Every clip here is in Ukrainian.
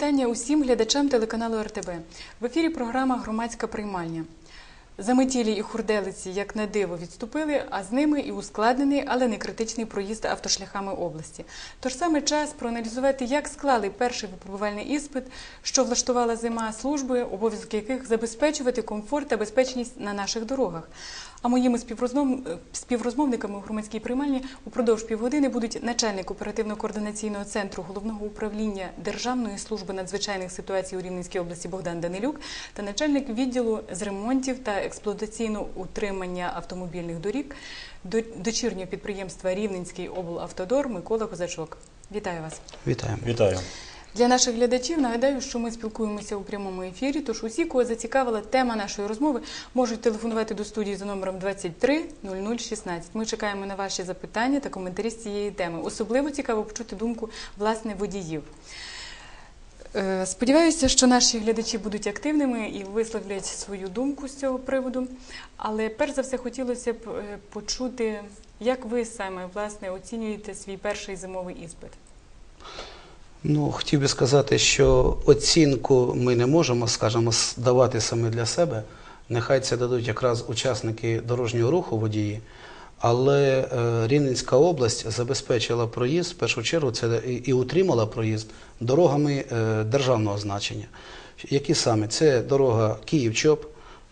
Вітання усім глядачам телеканалу РТБ. В ефірі програма Громадська приймальня. Заметілі і хурделиці, як на диво, відступили, а з ними і ускладнений, але не критичний проїзд автошляхами області. Тож саме час проаналізувати, як склали перший випробувальний іспит, що влаштувала зима служби, обов'язки яких забезпечувати комфорт та безпечність на наших дорогах. А моїми співрозмов- співрозмовниками у громадській приймальні упродовж півгодини будуть начальник оперативно-координаційного центру головного управління Державної служби надзвичайних ситуацій у Рівненській області Богдан Данилюк та начальник відділу з ремонтів та експлуатаційного утримання автомобільних доріг до- дочірнього підприємства Рівненський облавтодор Микола Козачок. Вітаю вас. Вітаємо. Вітаю. Для наших глядачів нагадаю, що ми спілкуємося у прямому ефірі. Тож усі, кого зацікавила тема нашої розмови, можуть телефонувати до студії за номером 23 0016. Ми чекаємо на ваші запитання та коментарі з цієї теми. Особливо цікаво почути думку власне водіїв. Е, Сподіваюся, що наші глядачі будуть активними і висловлять свою думку з цього приводу. Але перш за все хотілося б е, почути, як ви саме власне оцінюєте свій перший зимовий іспит. Ну, хотів би сказати, що оцінку ми не можемо, скажімо, давати саме для себе. Нехай це дадуть якраз учасники дорожнього руху водії. Але е, Рівненська область забезпечила проїзд, в першу чергу, це і, утримала проїзд дорогами е, державного значення. Які саме? Це дорога Київ-Чоп,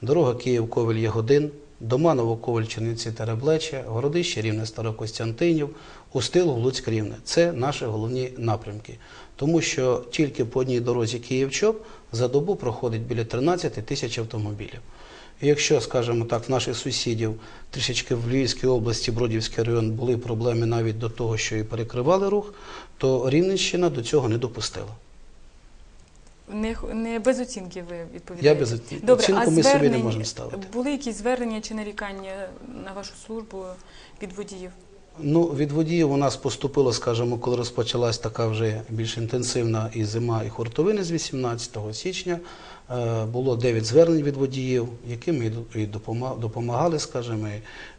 дорога Київ-Ковель-Ягодин, Доманово-Ковель, Чернівці Тереблече, Городище, Рівне Старокостянтинів, Устил, Луцьк, Рівне. Це наші головні напрямки. Тому що тільки по одній дорозі Київ-Чоп за добу проходить біля 13 тисяч автомобілів. І якщо, скажімо так, в наших сусідів трішечки в Львівській області, Бродівський район були проблеми навіть до того, що і перекривали рух, то Рівненщина до цього не допустила. Не, не без оцінки ви відповідаєте. Я без оці- Добре, оцінку а ми собі не можемо ставити. Були якісь звернення чи нарікання на вашу службу від водіїв? Ну, від водіїв у нас поступило, скажімо, коли розпочалась така вже більш інтенсивна і зима, і хуртовини з 18 січня. е, Було 9 звернень від водіїв, яким і допомагали, скажімо,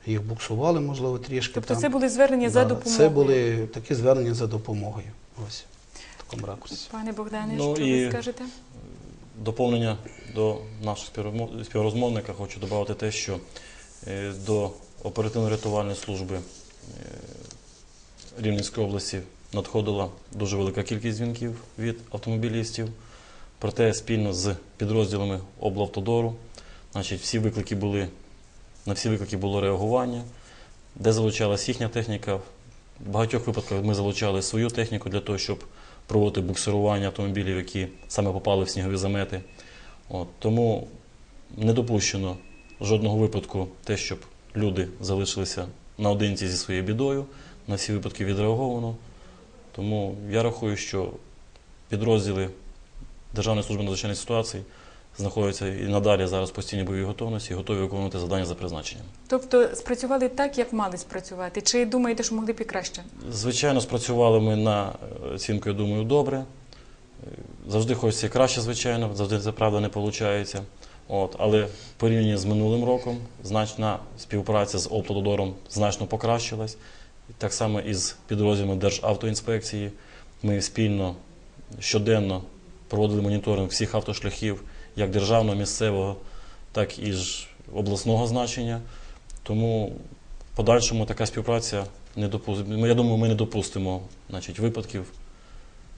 їх буксували, можливо, трішки. Тобто там. це були звернення за допомогою? Це були такі звернення за допомогою. Ось такому ракурсі. Пане Богдане, Ну, що і- ви скажете? Доповнення до нашого співрозмовника хочу додати те, що е, до оперативно-рятувальної служби е, Рівненської області надходила дуже велика кількість дзвінків від автомобілістів. Проте спільно з підрозділами облавтодору, значить, всі виклики були, на всі виклики було реагування, де залучалась їхня техніка. В багатьох випадках ми залучали свою техніку для того, щоб проводити буксирування автомобілів, які саме попали в снігові замети. От, тому не допущено жодного випадку те, щоб люди залишилися наодинці зі своєю бідою. На всі випадки відреаговано. Тому я рахую, що підрозділи Державної служби надзвичайних ситуацій знаходяться і надалі зараз в постійній бойовій готовності і готові виконувати завдання за призначенням. Тобто спрацювали так, як мали спрацювати? Чи думаєте, що могли б і краще? Звичайно, спрацювали ми на е, оцінку, я думаю, добре. Е, Завжди хочеться і краще, звичайно, завжди це правда не виходить. От, але в порівнянні з минулим роком значна співпраця з Оптодором значно покращилась. Так само і з підрозділами Державтоінспекції. Ми спільно щоденно проводили моніторинг всіх автошляхів, як державного, місцевого, так і ж обласного значення. Тому в подальшому така співпраця не допустимо. Я думаю, ми не допустимо значить, випадків,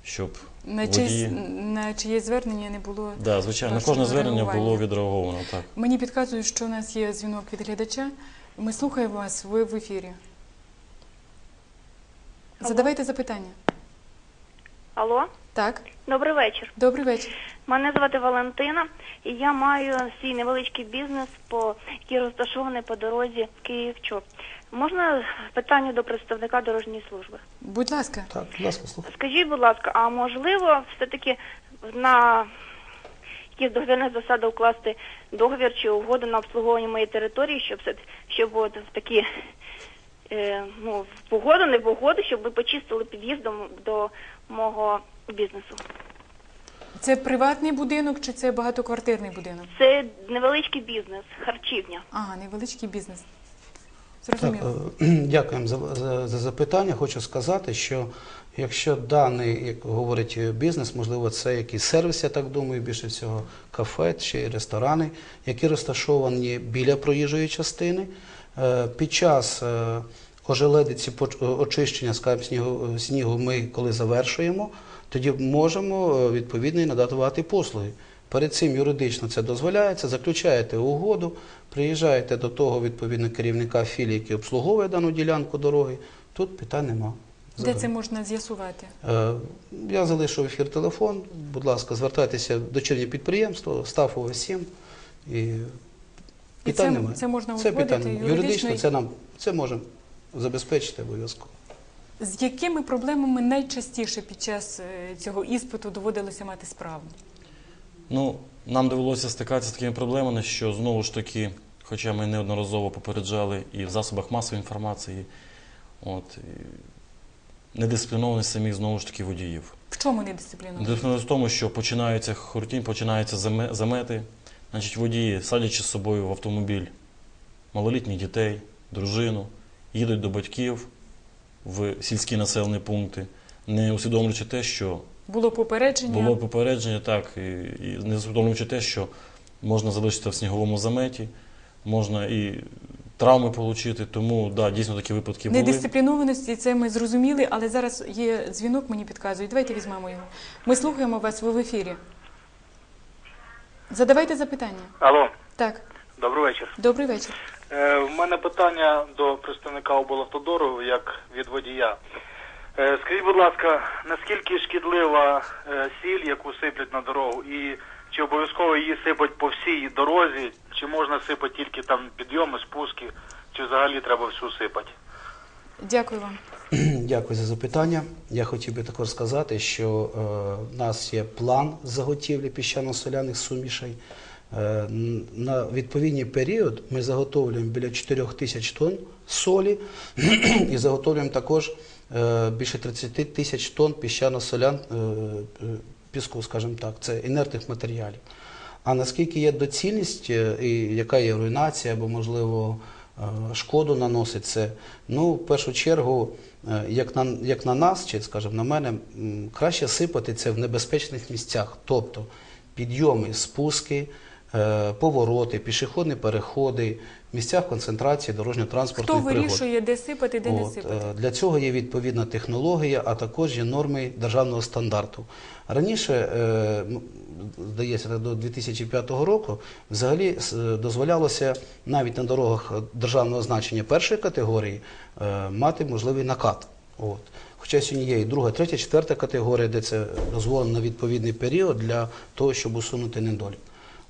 щоб На, Водії. чиїсь, на чиє звернення не було? да, звичайно, на кожне звернення було відреаговано. Так. Мені підказують, що у нас є дзвінок від глядача. Ми слухаємо вас, ви в ефірі. Алло. Задавайте запитання. Алло, Так, добрий вечір. добрий вечір. Мене звати Валентина, і я маю свій невеличкий бізнес, по який розташований по дорозі Київ-Чоп. Можна питання до представника дорожньої служби? Будь ласка. Так, будь ласка, слухай. Скажіть, будь ласка, а можливо, все-таки на якісь договірних засадах укласти договір чи угоду на обслуговування моєї території, щоб все щоб от в такі е, ну, в погоду, не в погоду, щоб ви почистили під'їздом до мого бізнесу. Це приватний будинок чи це багатоквартирний будинок? Це невеличкий бізнес, харчівня. Ага, невеличкий бізнес. Зрозуміло. Так, е, дякуємо за, за, за запитання. Хочу сказати, що якщо даний, як говорить бізнес, можливо, це якийсь сервіс, я так думаю, більше всього кафе чи ресторани, які розташовані біля проїжджої частини, е, під час е, ожеледиці очищення скажімо, снігу, снігу ми коли завершуємо, тоді можемо е, відповідно і надавати послуги. Перед цим юридично це дозволяється, заключаєте угоду, приїжджаєте до того відповідно керівника філії, який обслуговує дану ділянку дороги. Тут питань нема. Де це можна з'ясувати? Е, Я залишу ефір телефон. Будь ласка, звертайтеся в дочірнє підприємство, Стафова 7. І І питань це- немає. це можна це узгодити питання. юридично Юридично це нам це можемо забезпечити обов'язково. З якими проблемами найчастіше під час е, цього іспиту доводилося мати справу? Ну, нам довелося стикатися з такими проблемами, що знову ж таки, хоча ми неодноразово попереджали і в засобах масової інформації, от, недисциплінованість самих знову ж таки водіїв. В чому недисципліна? Недисциплінованість в тому, що починаються хуртінь, починаються замети. Значить, водії, садячи з собою в автомобіль малолітніх дітей, дружину, їдуть до батьків в сільські населені пункти, не усвідомлюючи те, що Було попередження. було попередження, так, і, і не усвідомлюючи те, що можна залишитися в сніговому заметі, можна і травми отримати. Тому да, дійсно такі випадки були. Недисциплінованості, це ми зрозуміли, але зараз є дзвінок, мені підказують. Давайте візьмемо його. Ми слухаємо вас, ви в ефірі. Задавайте запитання. Алло, Так, добрий вечір. добрий вечір. Е, в мене питання до представника облавтодору як від водія. Е, скажіть, будь ласка, наскільки шкідлива е, сіль, яку сиплять на дорогу, і чи обов'язково її сипать по всій дорозі, чи можна сипати тільки там підйоми, спуски, чи взагалі треба всю сипати? Дякую вам. Дякую за запитання. Я хотів би також сказати, що е, в нас є план заготівлі піщано-соляних сумішей. Е, на відповідний період ми заготовлюємо біля 4 тисяч тонн солі і заготовлюємо також е, більше 30 тисяч тонн піщано-солян е, піску, скажімо так, це інертних матеріалів. А наскільки є доцільність і яка є руйнація або, можливо, шкоду наносить це, ну, в першу чергу, як на, як на нас, чи, скажімо, на мене, краще сипати це в небезпечних місцях, тобто підйоми, спуски, повороти, пішохідні переходи, в місцях концентрації Хто дорожньо-транспортних пригод. вирішує, де сипати, де не От, сипати? е, Для цього є відповідна технологія, а також є норми державного стандарту. Раніше, е, здається, до 2005 року взагалі е, дозволялося навіть на дорогах державного значення першої категорії е, мати можливий накат. От. Хоча сьогодні є і друга, третя, четверта категорія, де це дозволено на відповідний період для того, щоб усунути недолік.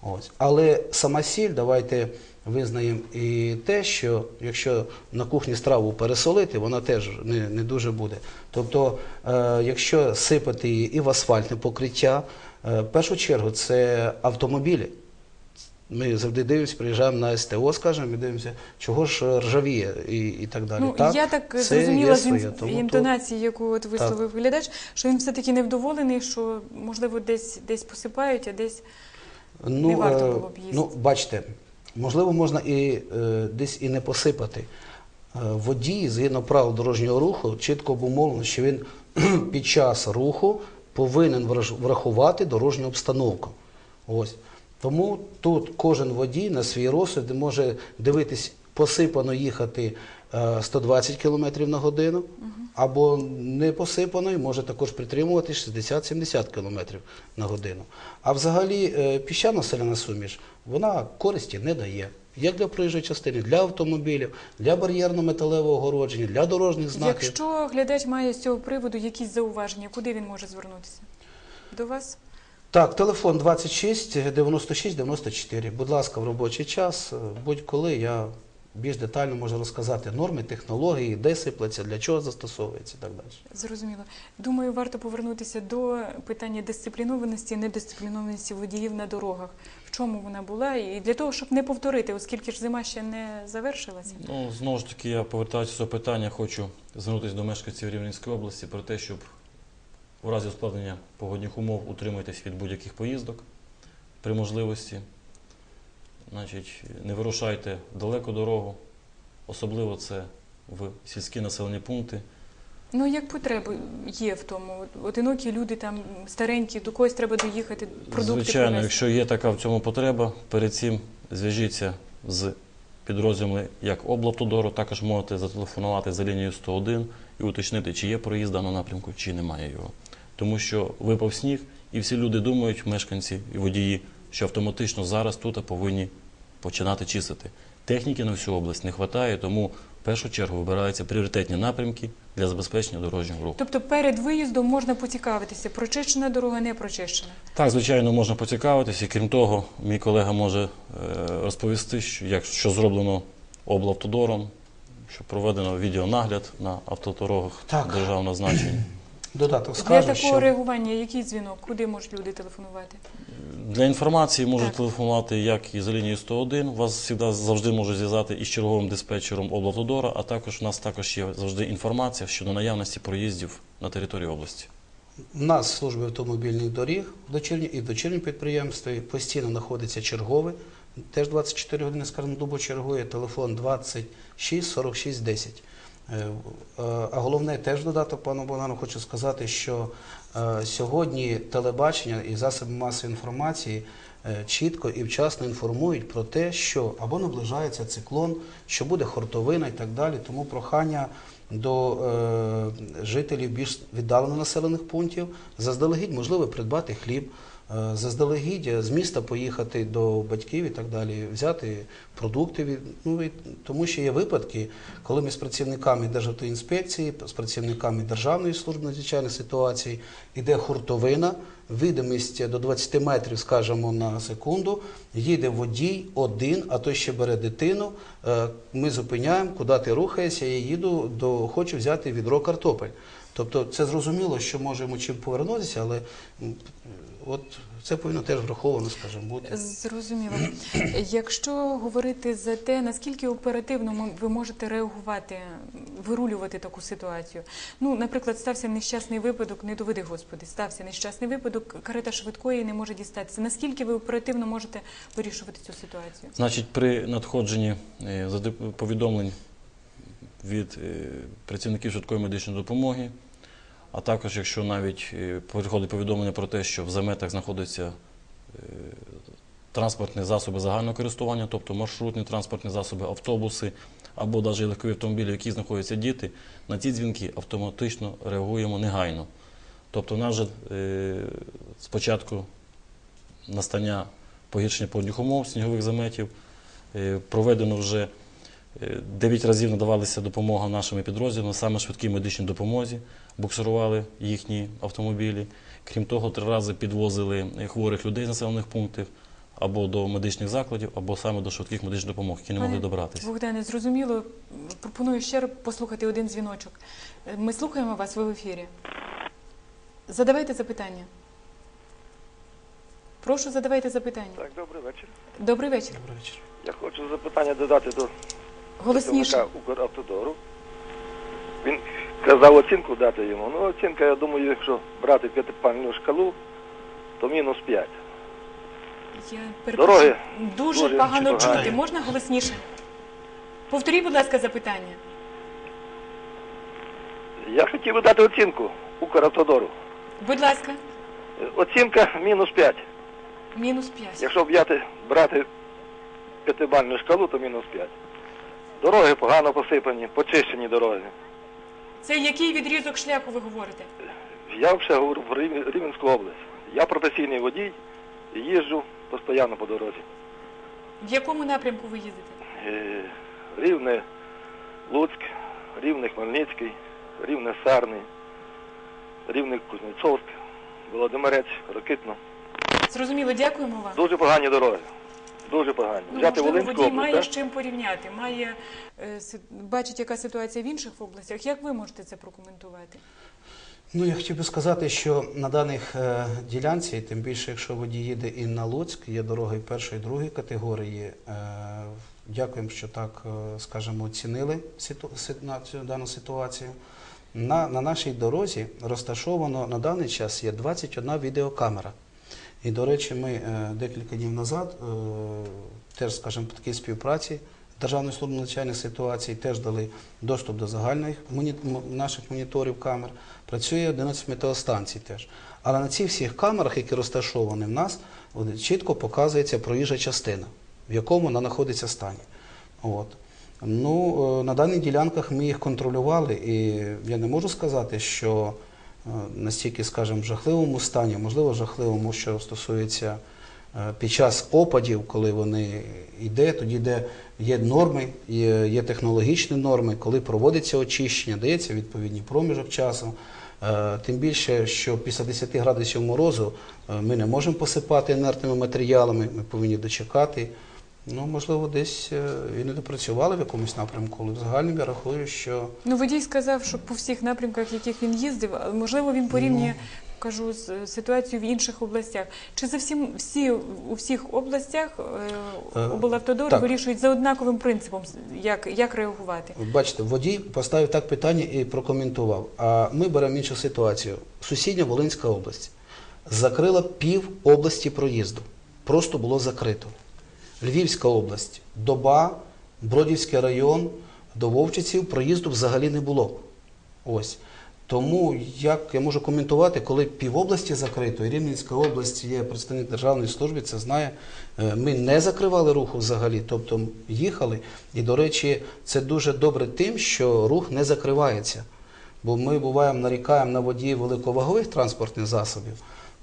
Ось. Але сама сіль, давайте визнаємо і те, що якщо на кухні страву пересолити, вона теж не, не дуже буде. Тобто, е, якщо сипати її і в асфальтне покриття, е, в першу чергу це автомобілі. Ми завжди дивимося, приїжджаємо на СТО, скажімо, і дивимося, чого ж ржавіє і, і так далі. Ну, так, я так зрозуміла з то- інтонації, яку от висловив глядач, що він все-таки невдоволений, що, можливо, десь, десь посипають, а десь Ну, Не варто е, було б їздити. ну, бачите, можливо, можна і е, десь і не посипати. Е, водій, згідно правил дорожнього руху, чітко обумовлено, що він під час руху повинен врахувати дорожню обстановку. Ось. Тому тут кожен водій на свій розсуд може дивитись, посипано їхати 120 км на годину, або не посипано і може також притримувати 60-70 км на годину. А взагалі е, піщано-соляна суміш, вона користі не дає. Як для проїжджої частини, для автомобілів, для бар'єрно-металевого огородження, для дорожніх знаків. Якщо глядач має з цього приводу якісь зауваження, куди він може звернутися? До вас? Так, телефон 26 96 94. Будь ласка, в робочий час, е, будь-коли я більш детально можу розказати норми, технології, де сиплеться, для чого застосовується і так далі. Зрозуміло. Думаю, варто повернутися до питання дисциплінованості, недисциплінованості водіїв на дорогах. В чому вона була, і для того, щоб не повторити, оскільки ж зима ще не завершилася. Ну, знову ж таки, я повертаючись до питання, хочу звернутися до мешканців Рівненської області про те, щоб у разі ускладнення погодних умов утримуйтесь від будь-яких поїздок при можливості. Значить, не вирушайте далеку дорогу, особливо це в сільські населені пункти. Ну як потреби є в тому? Одинокі люди там старенькі, до когось треба доїхати, продукти Звичайно, привезти. якщо є така в цьому потреба, перед цим зв'яжіться з підрозділами як облавтодору, також можете зателефонувати за лінією 101 і уточнити, чи є проїзд в даному напрямку, чи немає його. Тому що випав сніг, і всі люди думають, мешканці і водії, що автоматично зараз тут повинні починати чистити. Техніки на всю область не вистачає, тому в першу чергу вибираються пріоритетні напрямки для забезпечення дорожнього руху. Тобто перед виїздом можна поцікавитися, прочищена дорога, не прочищена. Так, звичайно, можна поцікавитися. Крім того, мій колега може е, розповісти, що, зроблено облавтодором, що проведено відеонагляд на автодорогах Так. державного значення. Додаток Для такого що реагування який дзвінок? Куди можуть люди телефонувати? Для інформації можуть Так. телефонувати як і за лінією 101. Вас завжди, завжди можуть зв'язати із черговим диспетчером облавтодора, а також у нас також є завжди інформація щодо наявності проїздів на території області. в нас в службі автомобільних доріг дочірні і в дочірнім підприємстві постійно знаходиться черговий. Теж 24 години з добу чергує, телефон 26 46 10. Е, е, А головне, теж додаток пану Богдану, хочу сказати, що е, сьогодні телебачення і засоби масової інформації чітко і вчасно інформують про те, що або наближається циклон, що буде хортовина і так далі. Тому прохання до жителів більш віддалено населених пунктів заздалегідь можливо придбати хліб, заздалегідь з міста поїхати до батьків і так далі, взяти продукти. від- Ну, і, тому що є випадки, коли ми з працівниками Державтоінспекції, з працівниками Державної служби надзвичайних ситуацій іде хуртовина, видимість до 20 метрів, скажімо, на секунду, їде водій один, а той ще бере дитину. Е, Ми зупиняємо, куди ти рухаєшся, я їду, до, хочу взяти відро картопель. Тобто це зрозуміло, що можемо чим повернутися, але от це повинно теж враховано, скажімо, бути. Зрозуміло. Якщо говорити за те, наскільки оперативно ви можете реагувати, вирулювати таку ситуацію. Ну, наприклад, стався нещасний випадок, не доведи Господи, стався нещасний випадок, карета швидкої не може дістатися. Наскільки ви оперативно можете вирішувати цю ситуацію? Значить, при надходженні е, повідомлень від е, працівників швидкої медичної допомоги, а також якщо навіть е, приходить повідомлення про те, що в заметах знаходяться е, транспортні засоби загального користування, тобто маршрутні транспортні засоби, автобуси або навіть легкові автомобілі, в яких знаходяться діти, на ці дзвінки автоматично реагуємо негайно. Тобто, в нас же е, спочатку настання погіршення погодних умов, снігових заметів. Проведено вже 9 разів надавалася допомога нашими підрозділами, саме швидкій медичній допомозі, буксирували їхні автомобілі. Крім того, три рази підвозили хворих людей з населених пунктів або до медичних закладів, або саме до швидких медичних допомог, які не могли добратися. Богдане, зрозуміло. Пропоную ще раз послухати один дзвіночок. Е, Ми слухаємо вас, ви в ефірі. Задавайте запитання. Прошу, задавайте запитання. Так, добрий вечір. Добрий вечір. Добрий вечір. Я хочу запитання додати до Голосніше. Укравтодору. Він казав оцінку дати йому. Ну, оцінка, я думаю, якщо брати п'ятипальну шкалу, то мінус 5. Я перепрошую. Дороги Дуже дуже погано погані. чути. Можна голосніше? Повторіть, будь ласка, запитання. Я хотів би дати оцінку Укравтодору. Будь ласка, Оцінка мінус 5. мінус 5. Якщо взяти, брати п'ятибальну шкалу, то мінус 5. Дороги погано посипані, почищені дороги. Це який відрізок шляху ви говорите? Я взагалі говорю про Рів- Рівненську область. Я професійний водій і їжджу постійно по дорозі. В якому напрямку ви їздите? Е, Рівне Луцьк, Рівне Хмельницький, Рівне Сарний, Рівне Кузнецовськ, Володимирець, Рокитно. Зрозуміло, дякуємо вам. Дуже погані дороги. Дуже погані. Ну, Взяти можливо, Волинську водій має з чим порівняти, має е, си- бачить, яка ситуація в інших областях. Як ви можете це прокоментувати? Ну, я хотів би сказати, що на даних е, ділянці, тим більше, якщо водій їде і на Луцьк, є дороги першої, другої категорії. Е, дякуємо, що так, е, скажімо, оцінили ситу, си- на цю дану ситуацію. На, на нашій дорозі розташовано на даний час є 21 відеокамера. І, до речі, ми е, декілька днів назад, е, теж, скажімо, по такій співпраці Державної служби надзвичайних ситуацій теж дали доступ до загальних наших моніторів камер. Працює 11 метеостанцій теж. Але на цих всіх камерах, які розташовані в нас, чітко показується проїжджа частина, в якому вона знаходиться стані. Ну, е, на даних ділянках ми їх контролювали, і я не можу сказати, що настільки, скажімо, жахливому стані, можливо, жахливому, що стосується е, під час опадів, коли вони йде, тоді де є норми, є, є технологічні норми, коли проводиться очищення, дається відповідний проміжок часу. Е, Тим більше, що після 10 градусів морозу е, ми не можемо посипати інертними матеріалами, ми повинні дочекати. Ну, можливо, десь е, і не допрацювали в якомусь напрямку, але в загальному я рахую, що Ну, водій сказав, що по всіх напрямках, яких він їздив, але, можливо, він порівнює, кажу, з е, ситуацією в інших областях. Чи за всім всі у всіх областях е, Е, облавтодори вирішують за однаковим принципом, як, як реагувати? Бачите, водій поставив так питання і прокоментував. А ми беремо іншу ситуацію. Сусідня Волинська область закрила пів області проїзду. Просто було закрито. Львівська область, доба, Бродівський район, до Вовчиців проїзду взагалі не було. Ось. Тому як я можу коментувати, коли півобласті закрито, і Рівненська область є представник державної служби, це знає. Е, Ми не закривали руху взагалі, тобто їхали. І, до речі, це дуже добре тим, що рух не закривається. Бо ми буваємо нарікаємо на водіїв великовагових транспортних засобів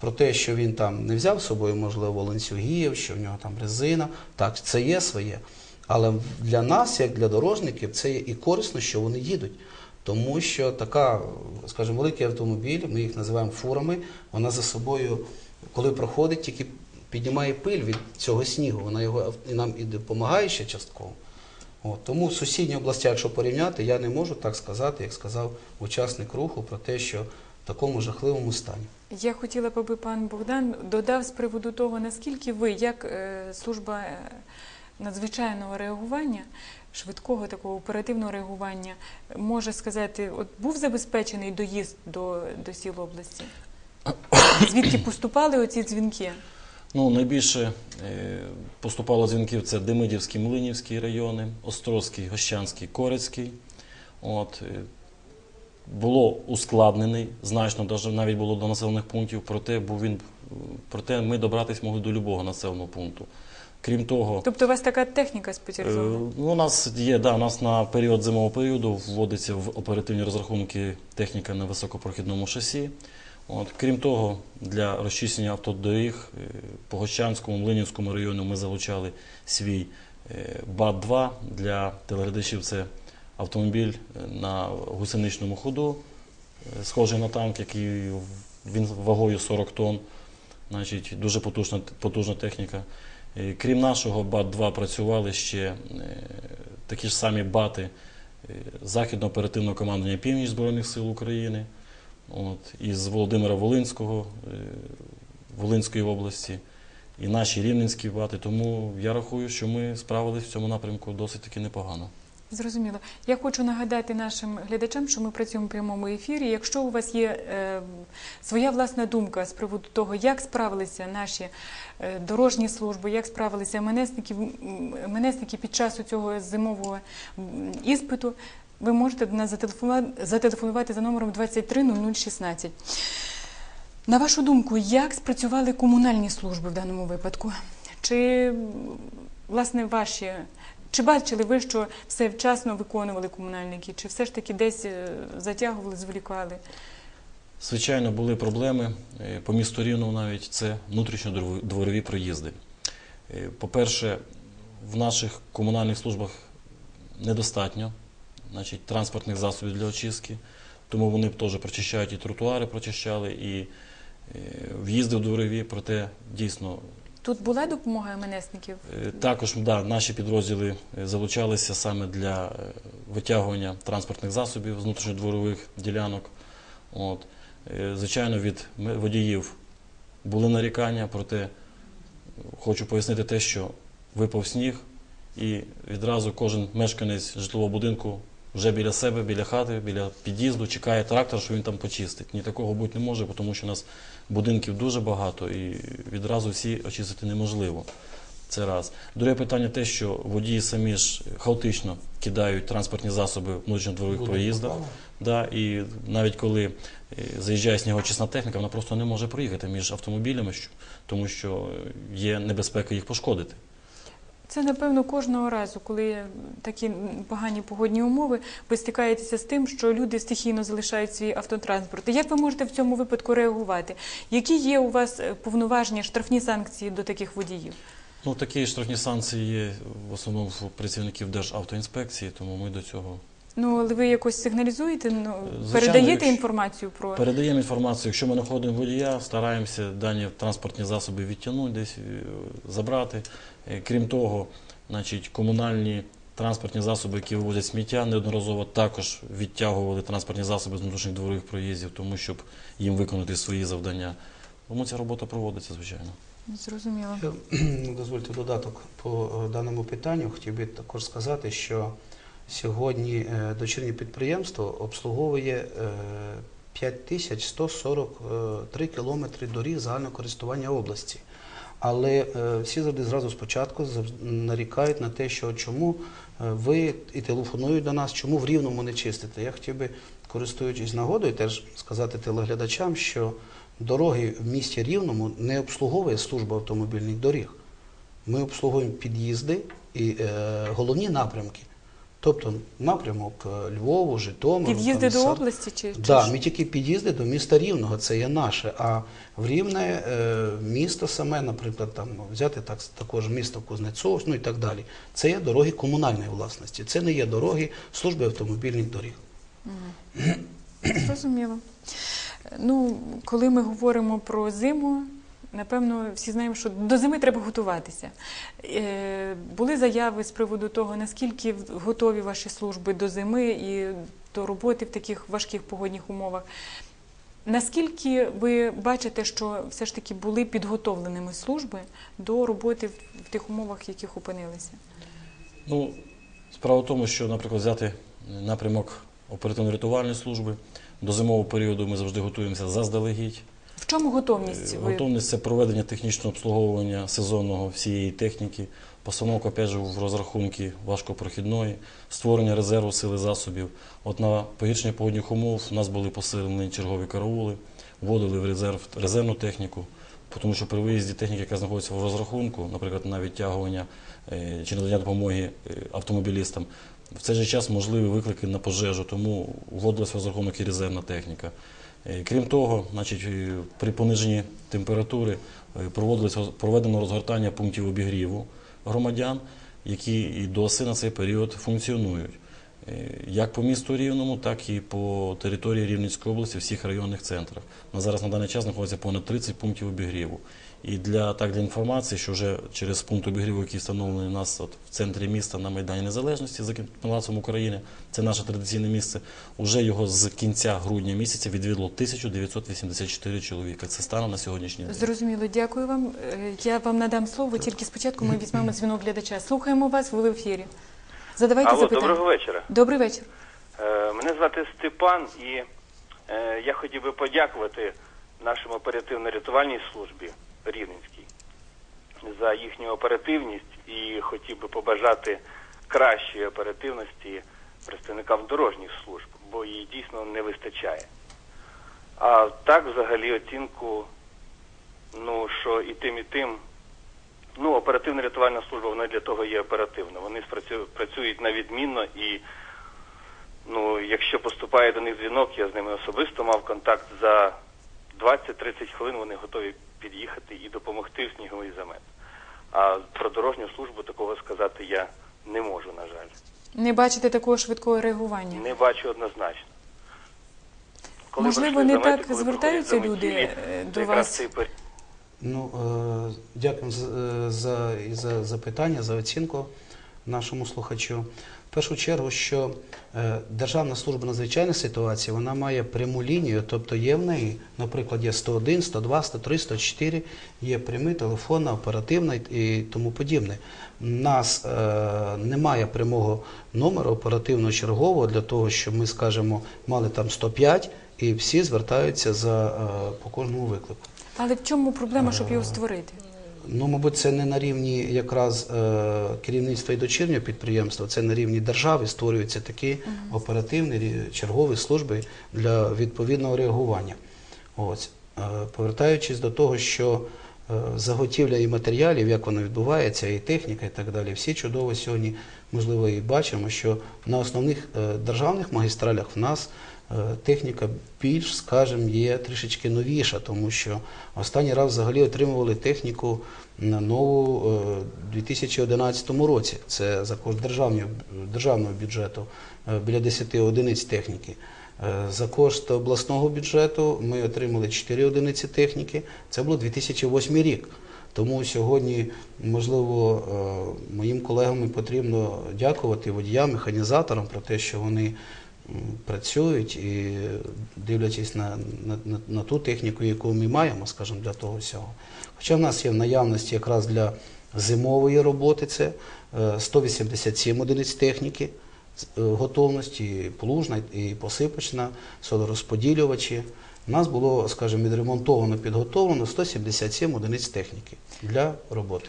про те, що він там не взяв з собою, можливо, ланцюгів, що в нього там резина. Так, це є своє. Але для нас, як для дорожників, це є і корисно, що вони їдуть. Тому що така, скажімо, великий автомобіль, ми їх називаємо фурами, вона за собою, коли проходить, тільки піднімає пиль від цього снігу. Вона його і нам і допомагає ще частково. От, тому в сусідній області, якщо порівняти, я не можу так сказати, як сказав учасник руху, про те, що такому жахливому стані. Я хотіла б, аби пан Богдан додав з приводу того, наскільки ви, як е, служба е, надзвичайного реагування, швидкого такого оперативного реагування, може сказати, от був забезпечений доїзд до, до сіл області? Звідки поступали оці дзвінки? Ну, найбільше е, поступало дзвінків це Демидівський, Млинівський райони, Острозький, Гощанський, Корецький. От, було ускладнений, значно навіть було до населених пунктів, проте, був він, проте ми добратися могли до любого населеного пункту. Крім того, Тобто у вас така техніка Е, спеціалізована? Ну, у нас є, да, у нас на період зимового періоду вводиться в оперативні розрахунки техніка на високопрохідному шасі. От, крім того, для розчищення автодоріг е, по Гощанському, Млинівському району ми залучали свій е, БАТ-2 для телеглядачів. Це автомобіль на гусеничному ходу, е, схожий на танк, який він вагою 40 тонн. Значить, дуже потужна, потужна техніка. Крім нашого БАТ-2 працювали ще е, такі ж самі бати е, Західного оперативного командування Північ Збройних сил України, от, із Володимира Волинського, Волинської області, і наші рівненські бати. Тому я рахую, що ми справились в цьому напрямку досить таки непогано. Зрозуміло. Я хочу нагадати нашим глядачам, що ми працюємо в прямому ефірі. Якщо у вас є е, своя власна думка з приводу того, як справилися наші е, дорожні служби, як справилися МНСники, м, МНСники під час цього зимового іспиту, ви можете до нас зателефонувати за номером 230016. На вашу думку, як спрацювали комунальні служби в даному випадку? Чи власне ваші? Чи бачили ви, що все вчасно виконували комунальники, чи все ж таки десь е, затягували, зволікали? Звичайно, були проблеми е, по місту Рівному навіть це внутрішньодворові проїзди. Е, По-перше, в наших комунальних службах недостатньо значить, транспортних засобів для очистки, тому вони теж прочищають і тротуари прочищали, і в'їзди в дворові, проте дійсно Тут була допомога МНСників? Е, Також да, наші підрозділи е, залучалися саме для е, витягування транспортних засобів з внутрішньодворових ділянок. От. Звичайно, від водіїв були нарікання, проте хочу пояснити те, що випав сніг, і відразу кожен мешканець житлового будинку вже біля себе, біля хати, біля під'їзду чекає трактор, що він там почистить. Ні такого бути не може, тому що у нас будинків дуже багато і відразу всі очистити неможливо. Це раз. Друге питання те, що водії самі ж хаотично кидають транспортні засоби в внутрішньодворових проїздах. Да, і навіть коли е, заїжджає снігочисна техніка, вона просто не може проїхати між автомобілями, тому що є небезпека їх пошкодити. Це напевно кожного разу, коли такі погані погодні умови, ви стикаєтеся з тим, що люди стихійно залишають свій автотранспорт. Як ви можете в цьому випадку реагувати? Які є у вас е, повноваження, штрафні санкції до таких водіїв? Ну, такі штрафні санкції є в основному працівників Державтоінспекції, тому ми до цього Ну, але ви якось сигналізуєте, ну Звичайно, передаєте якщо- інформацію про передаємо інформацію. Якщо ми знаходимо водія, стараємося дані транспортні засоби відтягнути, десь е, забрати. Е, Крім того, значить, комунальні транспортні засоби, які вивозять сміття, неодноразово також відтягували транспортні засоби з внутрішніх дворових проїздів, тому щоб їм виконати свої завдання. Тому ця робота проводиться, звичайно. зрозуміло. Дозвольте додаток по е, даному питанню. Хотів би також сказати, що сьогодні е, дочірнє підприємство обслуговує е, 5143 кілометри доріг загального користування області. Але е, всі завжди зразу спочатку нарікають на те, що чому е, ви і телефонують до нас, чому в Рівному не чистите. Я хотів би, користуючись нагодою, теж сказати телеглядачам, що дороги в місті Рівному не обслуговує служба автомобільних доріг. Ми обслуговуємо під'їзди і е, головні напрямки. Тобто напрямок е, Львову, Житомиру. Під'їзди до області чи, чи Да, ми тільки під'їзди до міста Рівного, це є наше. А в Рівне е, місто саме, наприклад, там взяти так, також місто Кузнецов, ну і так далі. Це є дороги комунальної власності. Це не є дороги служби автомобільних доріг. Зрозуміло. Ну, коли ми говоримо про зиму, напевно, всі знаємо, що до зими треба готуватися. Е, були заяви з приводу того, наскільки готові ваші служби до зими і до роботи в таких важких погодних умовах. Наскільки ви бачите, що все ж таки були підготовленими служби до роботи в, тих умовах, в яких опинилися? Ну, справа в тому, що, наприклад, взяти напрямок оперативно-рятувальної служби. До зимового періоду ми завжди готуємося заздалегідь. В чому готовність? Е, Ви Готовність це проведення технічного обслуговування сезонного всієї техніки, постановка опять же, в розрахунки важкопрохідної, створення резерву сили засобів. От на погіршення погодних умов у нас були посилені чергові караули, вводили в резерв резервну техніку, тому що при виїзді техніки, яка знаходиться в розрахунку, наприклад, на відтягування е, чи надання допомоги е, автомобілістам, в цей же час можливі виклики на пожежу, тому вводилася в розрахунок і резервна техніка. Е, Крім того, значить, е, при пониженні температури е, проведено розгортання пунктів обігріву громадян, які і досі на цей період функціонують. Як по місту Рівному, так і по території Рівненської області, всіх районних центрах. На зараз на даний час знаходиться понад 30 пунктів обігріву. І для так для інформації, що вже через пункт обігріву, який встановлений у нас от, в центрі міста на Майдані Незалежності за Палацом України, це наше традиційне місце. Уже його з кінця грудня місяця відвідало 1984 чоловіка. Це станом на сьогоднішній день. Зрозуміло, дякую вам. Е, Я вам надам слово, тільки спочатку ми візьмемо дзвінок глядача. Слухаємо вас, ви в ефірі. Задавайте Алло, запитання. доброго вечора. Добрий вечір. Е, мене звати Степан, і е, я хотів би подякувати нашому оперативно-рятувальній службі Рівненській за їхню оперативність і хотів би побажати кращої оперативності представникам дорожніх служб, бо її дійсно не вистачає. А так, взагалі, оцінку, ну що і тим, і тим. Ну, оперативна рятувальна служба, вона для того є оперативна. Вони працюють на відмінно і Ну, якщо поступає до них дзвінок, я з ними особисто мав контакт за 20-30 хвилин. Вони готові під'їхати і допомогти в сніговий замет. А про дорожню службу такого сказати я не можу, на жаль. Не бачите такого швидкого реагування? Не бачу однозначно. Можливо, не замети, так звертаються люди, е, до вас? Ну, е, дякую за, е, за, за запитання, за оцінку нашому слухачу. В першу чергу, що е, Державна служба надзвичайних ситуацій, вона має пряму лінію, тобто є в неї, наприклад, є 101, 102, 103, 104, є прямий, телефонна, оперативна і, тому подібне. У нас е, немає прямого номеру оперативного чергового для того, щоб ми, скажімо, мали там 105 і всі звертаються за, е, по кожному виклику. Але в чому проблема, щоб його створити? Ну, мабуть, це не на рівні якраз е, керівництва і дочірнього підприємства, це на рівні держави створюються такі оперативні чергові служби для відповідного реагування. Ось. Е, повертаючись до того, що заготівля і матеріалів, як воно відбувається, і техніка, і так далі, всі чудово сьогодні, можливо, і бачимо, що на основних е, державних магістралях в нас е, техніка більш, скажімо, є трішечки новіша, тому що останній раз взагалі отримували техніку на нову е, у 2011 році. Це за кошт державного, бюджету е, біля 10 одиниць техніки. Е, За кошт обласного бюджету ми отримали 4 одиниці техніки. Це було 2008 рік. Тому сьогодні, можливо, е, моїм колегам потрібно дякувати водіям, механізаторам про те, що вони працюють і дивлячись на, на, на, ту техніку, яку ми маємо, скажімо, для того всього. Хоча в нас є в наявності якраз для зимової роботи це е, 187 одиниць техніки е, готовності, і плужна, і посипочна, солорозподілювачі. У нас було, скажімо, відремонтовано, підготовлено 177 одиниць техніки для роботи.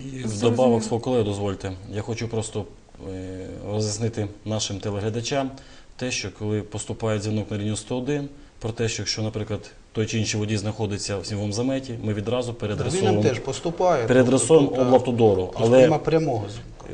І вдобавок свого колеги дозвольте, я хочу просто е, роз'яснити нашим телеглядачам те, що коли поступає дзвінок на лінію 101, про те, що якщо, наприклад, той чи інший водій знаходиться в сніговому заметі, ми відразу переадресовуємо тобто, облавтодору. Але прямого.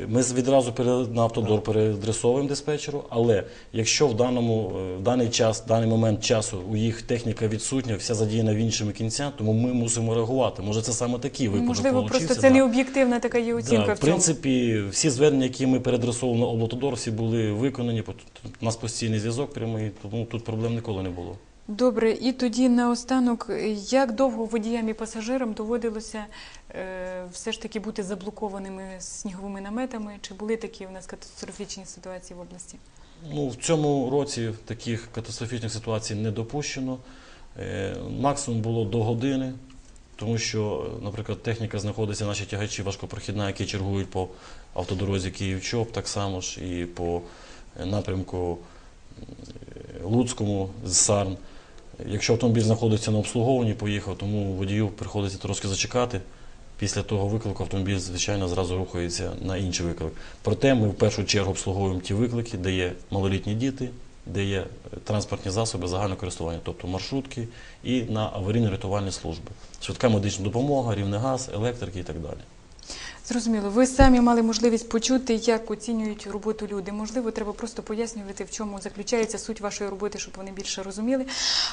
Ми відразу пере- на автодор переадресовуємо диспетчеру, але якщо в даному е, в даний час, в даний момент часу у їх техніка відсутня, вся задіяна в іншими кінця, тому ми мусимо реагувати. Може, це саме такий випадок Можливо, получився, просто це да. не об'єктивна така є оцінка Да, в в принципі, всі звернення, які ми переадресовували на облавтодор, всі були виконані. У нас постійний зв'язок прямий, тому тут проблем ніколи не було. Добре, і тоді наостанок, як довго водіям і пасажирам доводилося е, все ж таки бути заблокованими сніговими наметами? Чи були такі у нас катастрофічні ситуації в області? Ну, в цьому році таких катастрофічних ситуацій не допущено. Е, Максимум було до години, тому що, наприклад, техніка знаходиться, наші тягачі важкопрохідна, які чергують по автодорозі Київ-Чоп, так само ж і по напрямку е, Луцькому з Сарн. Якщо автомобіль знаходиться на обслуговуванні, поїхав, тому водію приходиться трошки зачекати. Після того виклику автомобіль, звичайно, зразу рухається на інший виклик. Проте ми в першу чергу обслуговуємо ті виклики, де є малолітні діти, де є е, транспортні засоби загального користування, тобто маршрутки і на аварійно-рятувальні служби. Швидка медична допомога, рівний газ, електрики і так далі. Зрозуміло, ви самі мали можливість почути, як оцінюють роботу люди. Можливо, треба просто пояснювати, в чому заключається суть вашої роботи, щоб вони більше розуміли.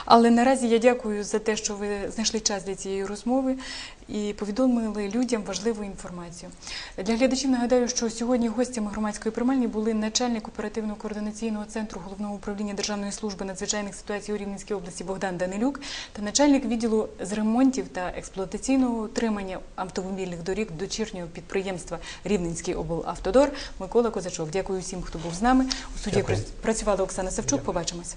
Але наразі я дякую за те, що ви знайшли час для цієї розмови і повідомили людям важливу інформацію. Для глядачів нагадаю, що сьогодні гостями громадської приймальні були начальник оперативного координаційного центру головного управління Державної служби надзвичайних ситуацій у Рівненській області Богдан Данилюк та начальник відділу з ремонтів та експлуатаційного утримання автомобільних доріг дочірнього підприємства Рівненський облавтодор Микола Козачок. Дякую всім, хто був з нами. У суді працювала Оксана Савчук. Побачимося.